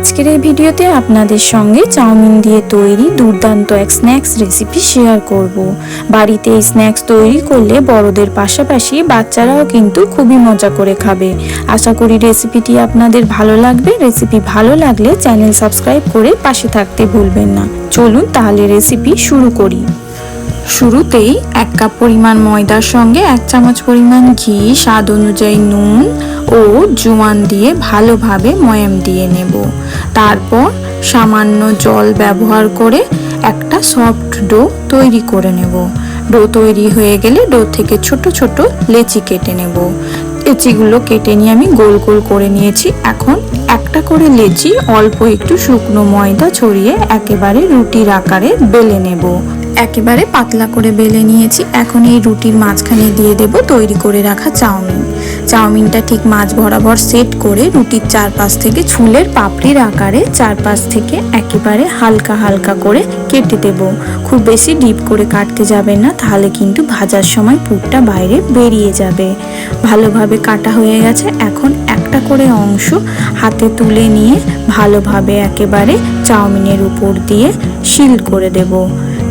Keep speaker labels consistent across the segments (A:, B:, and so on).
A: আজকের এই ভিডিওতে আপনাদের সঙ্গে চাউমিন দিয়ে তৈরি দুর্দান্ত এক স্ন্যাক্স রেসিপি শেয়ার করব। বাড়িতে এই স্ন্যাক্স তৈরি করলে বড়দের পাশাপাশি বাচ্চারাও কিন্তু খুবই মজা করে খাবে। আশা করি রেসিপিটি আপনাদের ভালো লাগবে। রেসিপি ভালো লাগলে চ্যানেল সাবস্ক্রাইব করে পাশে থাকতে ভুলবেন না। চলুন তাহলে রেসিপি শুরু করি। শুরুতেই এক কাপ পরিমাণ ময়দার সঙ্গে এক চামচ পরিমাণ ঘি, স্বাদ অনুযায়ী নুন ও জোয়ান দিয়ে ভালোভাবে ময়াম দিয়ে নেব। তারপর সামান্য জল ব্যবহার করে একটা সফট ডো তৈরি করে নেব। ডো তৈরি হয়ে গেলে ডো থেকে ছোট ছোট লেচি কেটে নেব। লেচিগুলো কেটে নিয়ে আমি গোল গোল করে নিয়েছি। এখন একটা করে লেচি অল্প একটু শুকনো ময়দা ছড়িয়ে একেবারে রুটির আকারে বেলে নেব। একেবারে পাতলা করে বেলে নিয়েছি। এখন এই রুটির মাঝখানে দিয়ে দেব তৈরি করে রাখা চাউমিন। চাউমিনটা ঠিক মাছ বরাবর সেট করে রুটির চারপাশ থেকে ফুলের পাপড়ির আকারে চারপাশ থেকে একেবারে হালকা হালকা করে কেটে দেব। খুব বেশি ডিপ করে কাটতে যাবে না, তাহলে কিন্তু ভাজার সময় পুরটা বাইরে বেরিয়ে যাবে। ভালোভাবে কাটা হয়ে গেছে। এখন একটা করে অংশ হাতে তুলে নিয়ে ভালোভাবে একেবারে চাউমিনের উপর দিয়ে শিল করে দেবো।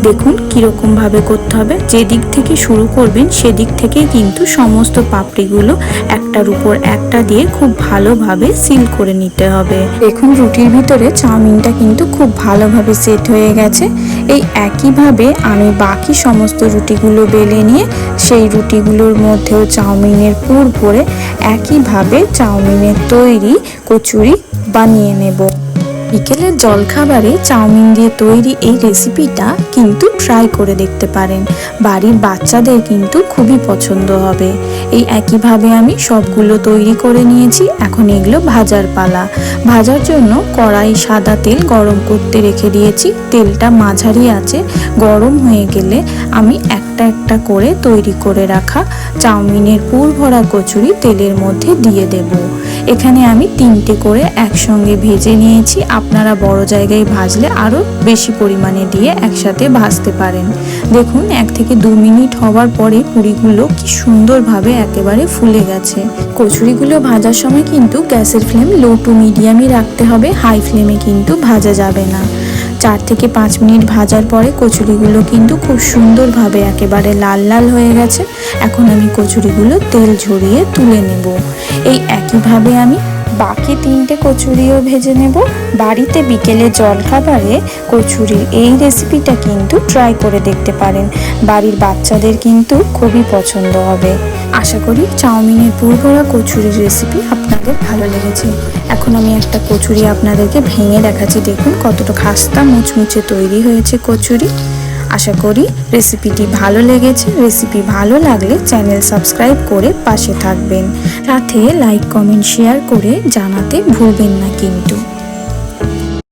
A: দেখুন কীরকমভাবে করতে হবে। যে দিক থেকে শুরু করবেন, সেদিক থেকে কিন্তু সমস্ত পাপড়িগুলো একটার উপর একটা দিয়ে খুব ভালোভাবে সিল করে নিতে হবে। দেখুন রুটির ভিতরে চাউমিনটা কিন্তু খুব ভালোভাবে সেট হয়ে গেছে। এই একইভাবে আমি বাকি সমস্ত রুটিগুলো বেলে নিয়ে সেই রুটিগুলোর মধ্যেও চাউমিনের পুর ভরে একইভাবে চাউমিনের তৈরি কচুরি বানিয়ে নেব। বিকেলের জলখাবারে চাউমিন দিয়ে তৈরি এই রেসিপিটা কিন্তু ট্রাই করে দেখতে পারেন। বাড়ির বাচ্চাদের কিন্তু খুবই পছন্দ হবে। এই একইভাবে আমি সবগুলো তৈরি করে নিয়েছি, এখন এগুলো ভাজার পালা। ভাজার জন্য কড়াই সাদা তেল গরম করতে রেখে দিয়েছি। তেলটা মাঝারি আছে, গরম হয়ে গেলে আমি একটা একটা করে তৈরি করে রাখা চাউমিনের পুর ভরা কচুরি তেলের মধ্যে দিয়ে দেব। এখানে আমি তিনটে করে একসঙ্গে ভেজে নিয়েছি। আপনারা বড় জায়গায় ভাজলে আরও বেশি পরিমাণে দিয়ে একসাথে ভাজতে পারেন। দেখুন, এক থেকে দু মিনিট হওয়ার পরে পুরিগুলো কি সুন্দরভাবে একেবারে ফুলে গেছে। কচুরিগুলো ভাজার সময় কিন্তু গ্যাসের ফ্লেম লো টু মিডিয়ামই রাখতে হবে, হাই ফ্লেমে কিন্তু ভাজা যাবে না। চার থেকে পাঁচ মিনিট ভাজার পরে কচুরিগুলো কিন্তু খুব সুন্দরভাবে একেবারে লাল লাল হয়ে গেছে। এখন আমি কচুরিগুলো তেল ঝরিয়ে তুলে নেব। এই একইভাবে আমি বাকি তিনটে কচুরিও ভেজে নেব। বাড়িতে বিকেলে জলখাবারে কচুরির এই রেসিপিটা কিন্তু ট্রাই করে দেখতে পারেন। বাড়ির বাচ্চাদের কিন্তু খুবই পছন্দ হবে। আশা করি চাউমিনের পুরভরা কচুরির রেসিপি আপনাদের ভালো লেগেছে। এখন আমি একটা কচুরি আপনাদেরকে ভেঙে দেখাচ্ছি। দেখুন কতটা খাস্তা মুচমুচে তৈরি হয়েছে কচুরি। আশা করি রেসিপিটি ভালো লেগেছে। রেসিপি ভালো লাগলে চ্যানেল সাবস্ক্রাইব করে পাশে থাকবেন। সাথে লাইক কমেন্ট শেয়ার করে জানাতে ভুলবেন না কিন্তু।